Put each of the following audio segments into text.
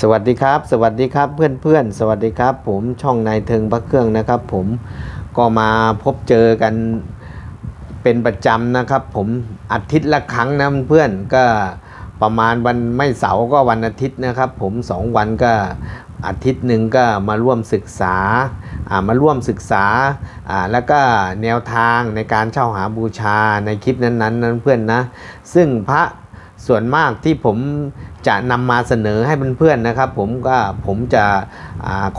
สวัสดีครับ สวัสดีครับเพื่อนเพื่อนๆสวัสดีครับ ผมช่องนายเทิงพระเครื่องนะครับ ผมก็มาพบเจอกันเป็นประจำนะครับ ผมอาทิตย์ละครั้งนะเพื่อนก็ประมาณวันไม่เสาร์ก็วันอาทิตย์นะครับ ผมสองวันก็อาทิตย์หนึ่งก็มาร่วมศึกษาอ่ามาร่วมศึกษาอ่าแล้วก็แนวทางในการเช่าหาบูชาในคลิปนั้นๆนั้นเพื่อนนะ ซึ่งพระส่วนมากที่ผม จะนำมาเสนอให้เพื่อนๆนะครับ ผมก็ผมจะ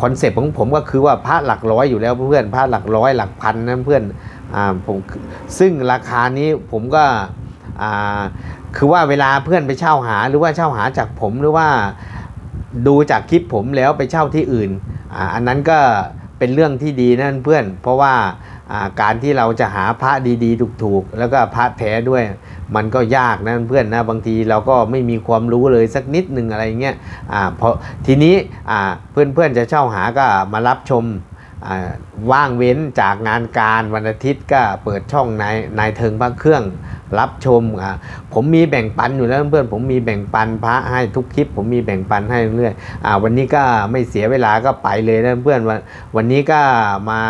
คอนเซปต์ของผมก็คือว่าพระหลักร้อยอยู่แล้วเพื่อนพระหลักร้อยหลักพันนะเพื่อนอผมซึ่งราคานี้ผมก็คือว่าเวลาเพื่อนไปเช่าหาหรือว่าเช่าหาจากผมหรือว่าดูจากคลิปผมแล้วไปเช่าที่อื่นออันนั้นก็ เป็นเรื่องที่ดีนั่นเพื่อน เพราะว่าการที่เราจะหาพระดีๆถูกๆ แล้วก็พระแท้ด้วย มันก็ยากนะเพื่อนนะบางทีเราก็ไม่มีความรู้เลยสักนิดหนึ่งอะไรเงี้ยอ่าเพราะทีนี้อ่าเพื่อนๆจะเช่าหาก็มารับชม ว่างเว้นจากงานการวันอาทิตย์ก็เปิดช่องนายนายเทิงพระเครื่องรับชมอ่าผมมีแบ่งปันอยู่แล้วเพื่อนผมมีแบ่งปันพระให้ทุกคลิป ผมมีแบ่งปันให้เรื่อยอ่าวันนี้ก็ไม่เสียเวลาก็ไปเลยนะเพื่อนวันวันนี้ก็มา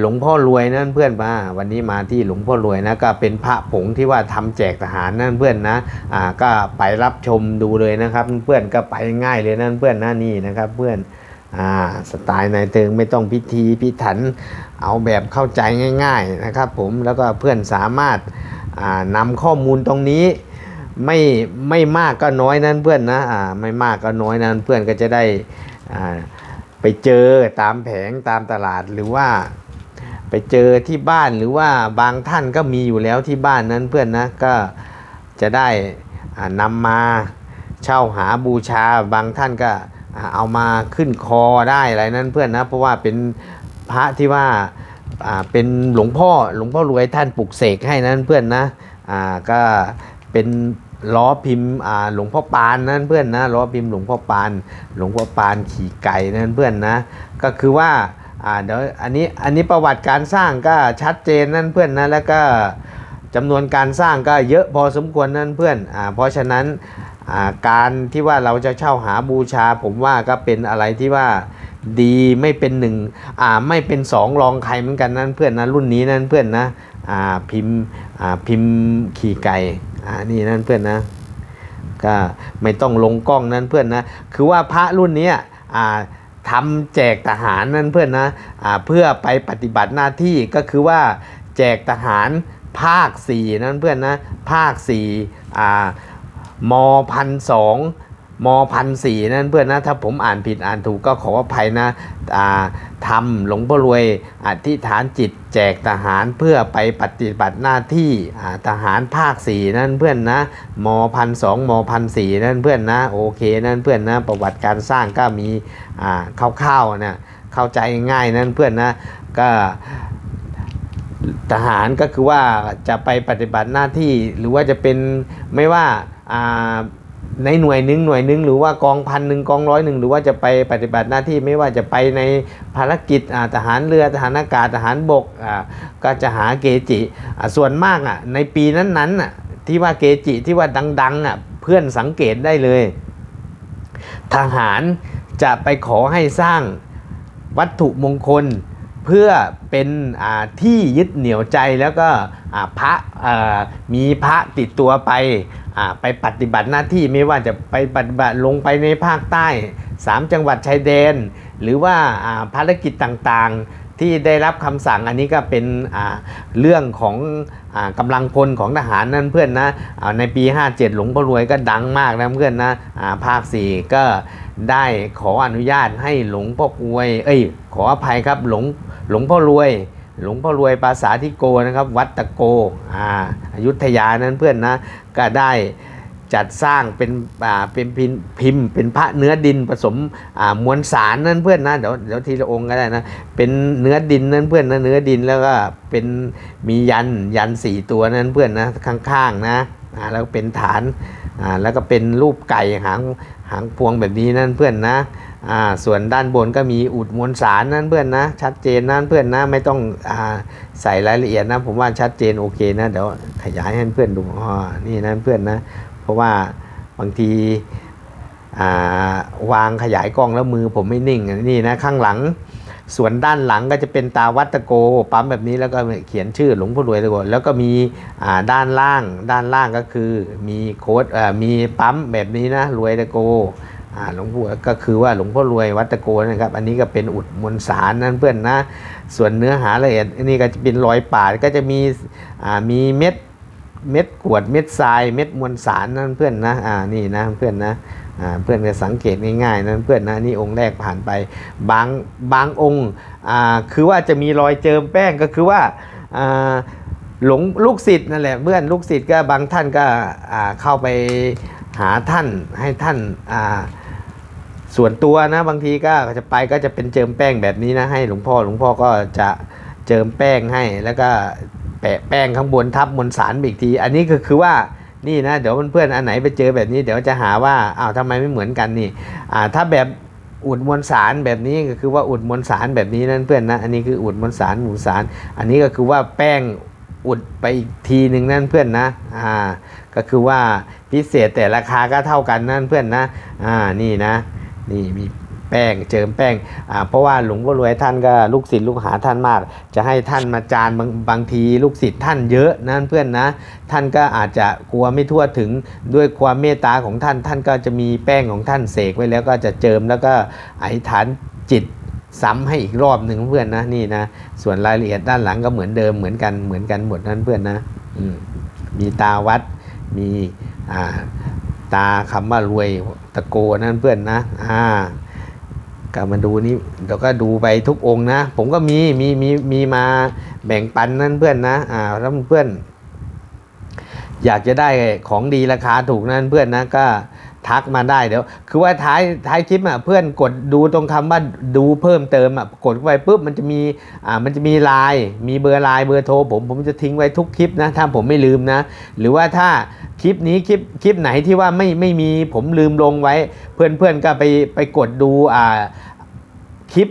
หลวงพ่อรวยนั่นเพื่อนมาวันนี้มาที่หลวงพ่อรวยนะก็เป็นพระผงที่ว่าทำแจกทหารนั่นเพื่อนนะอ่าก็ไปรับชมดูเลยนะครับ เพื่อนก็ไปง่ายเลยนั่นเพื่อนนะนี่นะครับ เพื่อน อ่าสไตล์นายเติงไม่ต้องพิธีพิถันเอาแบบเข้าใจง่าย ๆนะครับผมแล้วก็เพื่อนสามารถนำข้อมูลตรงนี้ไม่ไม่มากก็น้อยนั่นเพื่อนนะอ่าไม่มากก็น้อยนั่นเพื่อนก็จะได้อ่าไปเจอตามแผงตามตลาดหรือว่าไปเจอที่บ้านหรือว่าบางท่านก็มีอยู่แล้วที่บ้านนั้นเพื่อนนะก็จะได้นำมาเช่าหาบูชาบางท่านก็ เอามาขึ้นคอได้อะไรนั้นเพื่อนนะเพราะว่าเป็นพระที่ว่าเป็นหลวงพ่อหลวงพ่อรวยท่านปลุกเสกให้นั้นเพื่อนนะก็เป็นล้อพิมพ์หลวงพ่อปานนั่นเพื่อนนะล้อพิมพ์หลวงพ่อปานหลวงพ่อปานขี่ไก่นั่นเพื่อนนะก็คือว่าเดี๋ยวอันนี้อันนี้ประวัติการสร้างก็ชัดเจนนั่นเพื่อนนะแล้วก็จำนวนการสร้างก็เยอะพอสมควรนั่นเพื่อนอเพราะฉะนั้น การที่ว่าเราจะเช่าหาบูชา ผมว่าก็เป็นอะไรที่ว่าดีไม่เป็นหนึ่งอ่าไม่เป็นสองรองใครเหมือนกันนั่นเพื่อนนะรุ่นนี้นั่นเพื่อนนะอ่าพิมพ์อ่าพิมพ์ขี่ไก่อ่านี่นั่นเพื่อนนะก็ไม่ต้องลงกล้องนั่นเพื่อนนะคือว่าพระรุ่นนี้อ่าทำแจกทหารนั่นเพื่อนนะอ่าเพื่อไปปฏิบัติหน้าที่ก็คือว่าแจกทหารภาค4นั่นเพื่อนนะภาค4อ่า มพันสองมพันสี่นั่นเพื่อนนะถ้าผมอ่านผิดอ่านถูกก็ขออภัยนะทำหลวงพ่อรวยอธิษฐานจิตแจกทหารเพื่อไปปฏิบัติหน้าที่ทหารภาคสี่นั่นเพื่อนนะมพันสองมพันสี่นั่นเพื่อนนะโอเคนั่นเพื่อนนะประวัติการสร้างก็มีคร่าวๆนะเข้าใจง่ายนั่นเพื่อนนะก็ทหารก็คือว่าจะไปปฏิบัติหน้าที่หรือว่าจะเป็นไม่ว่า ในหน่วยหนึ่งหน่วยหนึ่งหรือว่ากองพันหนึ่งกองร้อยหนึ่งหรือว่าจะไปปฏิบัติหน้าที่ไม่ว่าจะไปในภารกิจทหารเรือทหารอากาศทหารบกก็จะหาเกจิส่วนมากอะในปีนั้นๆอะที่ว่าเกจิที่ว่าดังๆอะเพื่อนสังเกตได้เลย ทหารจะไปขอให้สร้างวัตถุมงคล เพื่อเป็นที่ยึดเหนี่ยวใจแล้วก็พระมีพระติดตัวไปไปปฏิบัติหน้าที่ไม่ว่าจะไปปฏิบัติลงไปในภาคใต้ 3 จังหวัดชายแดน หรือว่าภารกิจต่างๆที่ได้รับคำสั่งอันนี้ก็เป็นเรื่องของอกำลังพลของทหารนั่นเพื่อนนะในปี 57 หลวงพ่อรวยก็ดังมากนะเพื่อนนะาภาค 4 ก็ได้ขออนุญาตให้หลวงพ่อรวย เอ้ย ขออภัยครับหลวง หลวงพ่อรวย หลวงพ่อรวยภาษาทิโกนะครับ วัดตะโกอ่าอยุธยานั้นเพื่อนนะก็ได้จัดสร้างเป็นอ่าเป็นพิมพ์พิมพ์ เป็นพระเนื้อดินผสมอ่ามวลสารนั่นเพื่อนนะเดี๋ยวเดี๋ยวทีละองค์ก็ได้นะเป็นเนื้อดินนั่นเพื่อนนะเนื้อดินแล้วก็เป็นมียันยันสี่ตัวนั่นเพื่อนนะข้างๆนะอ่าแล้วเป็นฐาน อ่าแล้วก็เป็นรูปไก่หางหางพวงแบบนี้นั่นเพื่อนนะอ่าส่วนด้านบนก็มีอุดมวลสารนั่นเพื่อนนะ ชัดเจนนั่นเพื่อนนะไม่ต้องอ่าใส่รายละเอียดนะ ผมว่าชัดเจนโอเคนะเดี๋ยวขยายให้เพื่อนดูอ๋อนี่นะเพื่อนนะ เพราะว่าบางทีอ่าวางขยายกล้องแล้วมือผมไม่นิ่งนี่นะข้างหลัง ส่วนด้านหลังก็จะเป็นตาวัตโกปั๊มแบบนี้แล้วก็เขียนชื่อหลวงพ่อรวยตะโกแล้วก็มีด้านล่างด้านล่างก็คือมีโค้ดมีปั๊มแบบนี้นะรวยตะโกหลวงพ่อก็คือว่าหลวงพ่อรวยวัดตะโกนะครับ อันนี้ก็เป็นอุดมวลสารนั่นเพื่อนนะ ส่วนเนื้อหาละเอียดอันนี้ก็จะเป็นรอยปาดก็จะมีมีเม็ด เม็ดกวดเม็ดทรายเม็ดมวลสารนั่นเพื่อนนะอ่านี่นะเพื่อนนะอ่าเพื่อนจะสังเกตง่ายๆนั่นเพื่อนนะนี่องค์แรกผ่านไปบางบางองค์อ่าคือว่าจะมีรอยเจิมแป้งก็คือว่าอ่าหลงลูกศิษย์นั่นแหละเพื่อนลูกศิษย์ก็บางท่านก็อ่าเข้าไปหาท่านให้ท่านอ่าส่วนตัวนะบางทีก็จะไปก็จะเป็นเจิมแป้งแบบนี้นะให้หลวงพ่อหลวงพ่อก็จะเจิมแป้งให้แล้วก็ แปะแป้งข้างบนทับมวลสารอีกที อันนี้ก็คือว่านี่นะ เดี๋ยวเพื่อนๆอันไหนไปเจอแบบนี้ เดี๋ยวจะหาว่าอ้าวทำไมไม่เหมือนกันนี่อ่าถ้าแบบอุดมวลสารแบบนี้ก็คือว่าอุดมวลสารแบบนี้นั่นเพื่อนนะอันนี้คืออุดมวลสารหมู่สาร อันนี้ก็คือว่าแป้งอุดไปอีกทีหนึ่งนั่นเพื่อนนะอ่าก็คือว่าพิเศษแต่ราคาก็เท่ากันนั่นเพื่อนนะอ่านี่นะนี่มี แป้ง เจิมแป้งอ่าเพราะว่าหลวงพ่อรวยท่านก็ลูกศิษย์ลูกหาท่านมาก จะให้ท่านมาจานบางบางทีลูกศิษย์ท่านเยอะนั่นเพื่อนนะ ท่านก็อาจจะกลัวไม่ทั่วถึงด้วยความเมตตาของท่าน ท่านก็จะมีแป้งของท่านเสกไว้แล้วก็จะเจิมแล้วก็อธิษฐานจิตซ้ำให้อีกรอบหนึ่งเพื่อนนะนี่นะ ส่วนรายละเอียดด้านหลังก็เหมือนเดิมเหมือนกันเหมือนกันหมดนั่นเพื่อนนะมีตาวัดมีตาคำว่ารวยตะโกนั่นเพื่อนนะอ่า ก็มาดูนี่เดี๋ยวก็ดูไปทุกองค์นะ ผมก็มีมีมีมีมาแบ่งปันนั่นเพื่อนนะอ่าแล้วเพื่อน อยากจะได้ของดีราคาถูกนั่นเพื่อนนะก็ทักมาได้เดี๋ยว คือว่าท้ายท้ายคลิปอะเพื่อนกดดูตรงคำว่าดูเพิ่มเติมอะกดไปปุ๊บมันจะมีอ่ามันจะมีไลน์มีเบอร์ไลน์เบอร์โทรผมผมจะทิ้งไว้ทุกคลิปนะถ้าผมไม่ลืมนะ หรือว่าถ้าคลิปนี้คลิปคลิปไหนที่ว่าไม่ไม่มีผมลืมลงไว้ เพื่อนเพื่อนก็ไปไปกดดูอ่า คลิป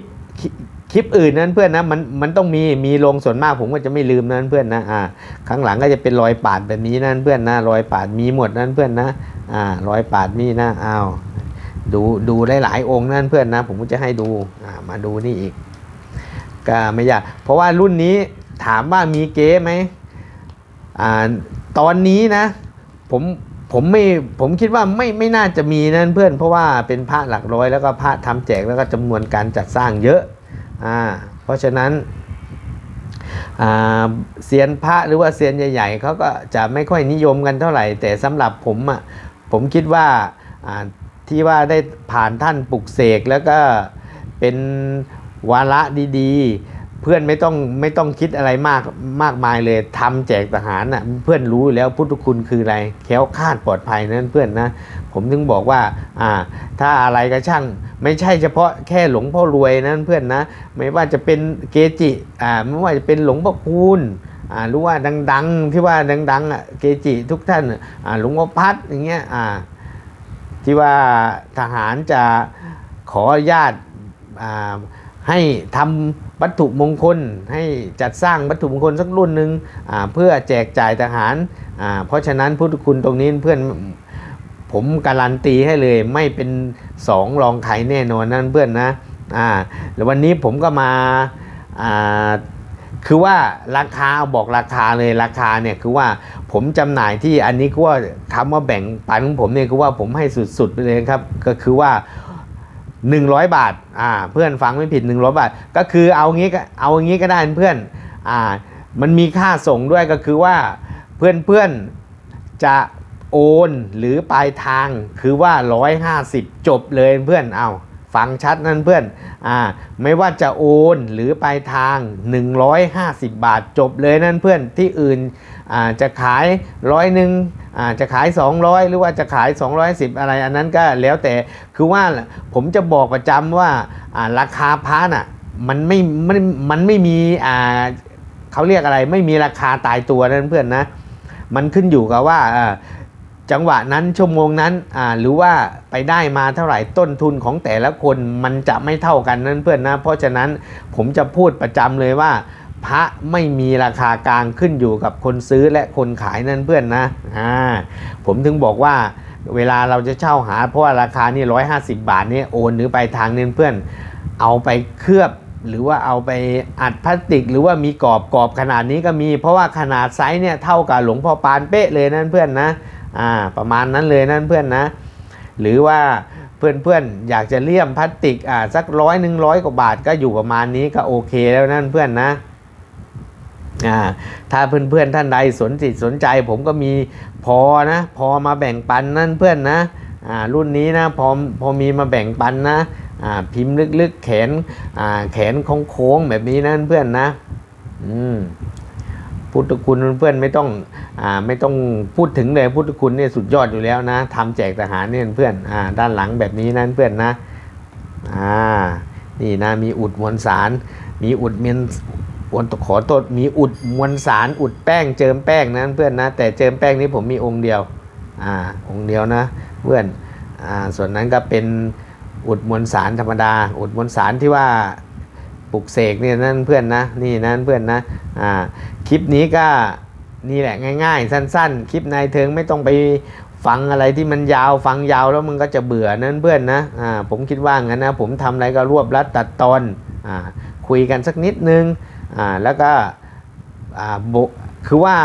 คลิปอื่นนั้นเพื่อนนะมันมันต้องมีมีลงส่วนมากผมก็จะไม่ลืมนั้นเพื่อนนะอ่าข้างหลังก็จะเป็นรอยปาดแบบนี้นั่นเพื่อนนะรอยปาดมีหมดนั่นเพื่อนนะอ่ารอยปาดมีนะอ้าวดูดูได้หลายองค์นั่นเพื่อนนะ ผมก็จะให้ดูอ่ามาดูนี่อีกก็ไม่ยากเพราะว่ารุ่นนี้ถามว่ามีเก๊ไหมอ่าตอนนี้นะ ผม ผมไม่ผมคิดว่าไม่ไม่น่าจะมีนั่นเพื่อน เพราะว่าเป็นพระหลักร้อยแล้วก็พระทำแจกแล้วก็จำนวนการจัดสร้างเยอะอ่าเพราะฉะนั้นอ่าเซียนพระหรือว่าเซียนใหญ่ ๆเขาก็จะไม่ค่อยนิยมกันเท่าไหร่ แต่สำหรับผมอะผมคิดว่าอ่าที่ว่าได้ผ่านท่านปลุกเสกแล้วก็เป็นวาระดีๆ เพื่อนไม่ต้องไม่ต้องคิดอะไรมากมากมายเลยทำแจกทหารน่ะเพื่อนรู้อยู่แล้วพุทธคุณคืออะไรแค้วคาดปลอดภัยนั่นเพื่อนนะ ผมถึงบอกว่าอ่า ถ้าอะไรก็ช่างไม่ใช่เฉพาะแค่หลวงพ่อรวยนั่นเพื่อนนะ ไม่ว่าจะเป็นเกจิอ่าไม่ว่าจะเป็นหลวงพ่อคูณอ่ารือว่าดังๆ ที่ว่าดังๆอะเกจิทุกท่านอ่าหลวงพ่อพัดอย่างเงี้ยอ่าที่ว่าทหารจะขออนุญาตอ่าให้ทำ วัตถุมงคลให้จัดสร้างวัตถุมงคลสักรุ่นหนึ่งเพื่อแจกจ่ายทหาร เพราะฉะนั้นพุทธคุณตรงนี้เพื่อนผมการันตีให้เลยไม่เป็นสองรองใครแน่นอนนั่นเพื่อนนะอ่าแล้ววันนี้ผมก็มาอ่าคือว่าราคาเอาบอกราคาเลยราคาเนี่ยคือว่าผมจำหน่ายที่อันนี้ก็ว่าคำว่าแบ่งปันของผมเนี่ยคือว่าผมให้สุดๆไปเลยครับ ก็คือว่า 100 บาทอ่าเพื่อนฟังไม่ผิด 100 บาท ก็คือเอางี้ก็เอางี้ก็ได้เพื่อนอ่ามันมีค่าส่งด้วยก็คือว่าเพื่อนเพื่อนจะโอนหรือปลายทางคือว่า 150 จบเลยเพื่อนเอาฟังชัดนั่นเพื่อนอ่าไม่ว่าจะโอนหรือปลายทาง 150 บาทจบเลยนั่นเพื่อนที่อื่น จะขายร้อยหนึ่งจะขาย 200 หรือว่าจะขาย 210 อะไรอันนั้นก็แล้วแต่คือว่าผมจะบอกประจำว่าอ่าราคาพระน่ะมันไม่มันมันไม่มีเขาเรียกอะไรไม่มีราคาตายตัวนั่นเพื่อนนะมันขึ้นอยู่กับว่าจังหวะนั้นชั่วโมงนั้นหรือว่าไปได้มาเท่าไหร่ต้นทุนของแต่ละคนมันจะไม่เท่ากันนั่นเพื่อนนะเพราะฉะนั้นผมจะพูดประจำเลยว่า พระไม่มีราคากลางขึ้นอยู่กับคนซื้อและคนขายนั่นเพื่อนนะอ่าผมถึงบอกว่าเวลาเราจะเช่าหา เพราะว่าราคานี่ร้อยห้าสิบาทนี่โอนหรือไปทางเนี่ยเพื่อน เอาไปเคลือบหรือว่าเอาไปอัดพลาสติก หรือว่ามีกรอบกรอบขนาดนี้ก็มี เพราะว่าขนาดไซส์เนี่ยเท่ากับหลวงพ่อปานเป๊ะเลยนั่นเพื่อนนะอ่าประมาณนั้นเลยนั่นเพื่อนนะ หรือว่าเพื่อนๆอยากจะเลี่ยมพลาสติกอ่าสักร้อยหนึ่งร้อยกว่าบาทก็อยู่ประมาณนี้ก็โอเคแล้วนั่นเพื่อนนะ ถ้าเพื่อนๆท่านใดสนจิตสนใจ ผมก็มีพอนะ พอมาแบ่งปันนั่นเพื่อนนะอ่ารุ่นนี้นะพอพอมีมาแบ่งปันนะอ่าพิมพ์ลึกๆแขนอ่าแขนโค้งๆแบบนี้นั่นเพื่อนนะอืมพุทธคุณเพื่อนไม่ต้องอ่าไม่ต้องพูดถึงเลยพุทธคุณเนี่ยสุดยอดอยู่แล้วนะทำแจกทหารเนี่ยเพื่อนอ่าด้านหลังแบบนี้นั่นเพื่อนนะอ่านี่นะมีอุดมวลสาร มีอุดเมียน วนขอโทษมีอุดมวลสารอุดแป้งเจิมแป้งนะเพื่อนนะ แต่เจิมแป้งนี้ผมมีองค์เดียวอ่าองค์เดียวนะเพื่อนอ่าส่วนนั้นก็เป็นอุดมวลสารธรรมดา อุดมวลสารที่ว่าปลุกเสกเนี่ยนั่นเพื่อนนะนี่นั่นเพื่อนนะอ่าคลิปนี้ก็นี่แหละง่าย ๆ สั้น ๆ คลิปนายเทิงไม่ต้องไปฟังอะไรที่มันยาวฟังยาวแล้วมันก็จะเบื่อนั่นเพื่อนนะอ่าผมคิดว่างั้นนะผมทำอะไรก็รวบรัดตัดตอนอ่าคุยกันสักนิดนึง อ่าแล้วก็อ่าบุคือว่า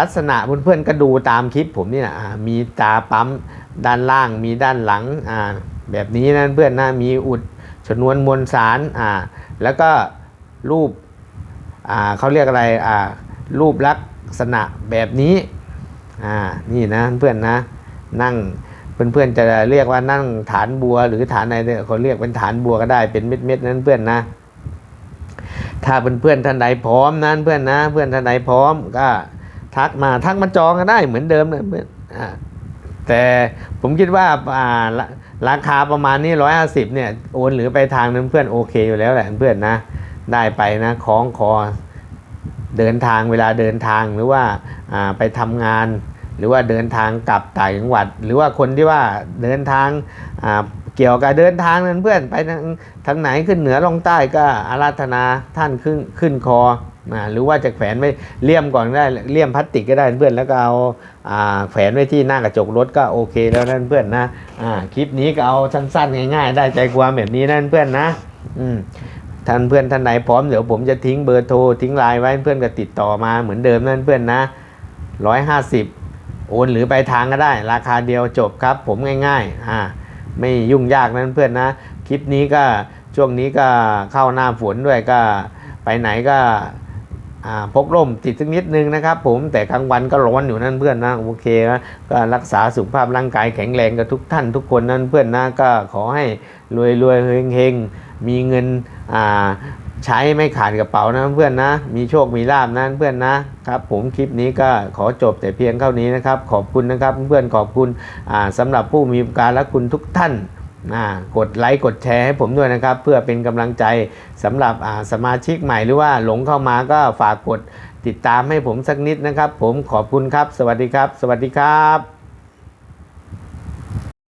ลักษณะเพื่อนๆก็ดูตามคลิปผมนี่นะอ่ามีตาปั๊มด้านล่างมีด้านหลังอ่าแบบนี้นั่นเพื่อนนะมีอุดชนวนมวลสารอ่าแล้วก็รูปอ่าเขาเรียกอะไรอ่ารูปลักษณะแบบนี้อ่านี่นะเพื่อนนะนั่งเพื่อนๆจะเรียกว่านั่งฐานบัวหรือฐานอะไรเนี่ยเขาเรียกเป็นฐานบัวก็ได้เป็นเม็ดๆนั้นเพื่อนนะ ถ้าเพื่อนท่านใดพร้อมนั้นเพื่อนนะ เพื่อนท่านใดพร้อมก็ทักมาทักมาจองก็ได้เหมือนเดิมนะเพื่อนอ่าแต่ผมคิดว่าอ่าราคาประมาณนี้ร้อยห้าสิบเนี่ยโอนหรือไปทางนั้นเพื่อนโอเคอยู่แล้วแหละเพื่อนนะ ได้ไปนะคล้องคอเดินทางเวลาเดินทางหรือว่าไปทำงาน หรือว่าเดินทางกลับต่างจังหวัด หรือว่าคนที่ว่าเดินทางเกี่ยวกับเดินทางนั้นเพื่อนไปทางทางไหนขึ้นเหนือลงใต้ก็อาราธนาท่านขึ้นขึ้นคอหรือว่าจะแขวนไว้เลี่ยมก่อนได้เลี่ยมพลาสติกก็ได้เพื่อนแล้วก็เอาแขวนไว้ที่หน้ากระจกรถก็โอเคแล้วนั่นเพื่อนนะคลิปนี้ก็เอาสั้นๆง่ายๆ ได้ใจความแบบนี้นั่นเพื่อนนะอืมท่านเพื่อนท่านไหนพร้อมเดี๋ยวผมจะทิ้งเบอร์โทรทิ้งไลน์ไว้เพื่อนก็ติดต่อมาเหมือนเดิมนั่นเพื่อนนะร้อยห้าสิบ โอนหรือไปทางก็ได้ ราคาเดียวจบครับ ผมง่ายๆอ่าไม่ยุ่งยากนั่นเพื่อนนะ คลิปนี้ก็ช่วงนี้ก็เข้าหน้าฝนด้วยก็ไปไหนก็พกร่มติดสักนิดนึงนะครับผมแต่กลางวันก็ร้อนอยู่นั่นเพื่อนนะโอเคนะก็รักษาสุขภาพร่างกายแข็งแรงกับทุกท่านทุกคนนั่นเพื่อนนะก็ขอให้รวยรวยเฮงเฮงๆมีเงินอ่า ใช้ไม่ขาดกระเป๋านะเพื่อนนะ มีโชคมีลาบนะเพื่อนนะครับผมคลิปนี้ก็ขอจบแต่เพียงเท่านี้นะครับ ขอบคุณนะครับเพื่อนขอบคุณอ่าสำหรับผู้มีอุปการและคุณทุกท่านกดไลค์กดแชร์ให้ผมด้วยนะครับ เพื่อเป็นกำลังใจสำหรับสมาชิกใหม่หรือว่าหลงเข้ามาก็ฝากกดติดตามให้ผมสักนิดนะครับ ผมขอบคุณครับ สวัสดีครับ สวัสดีครับ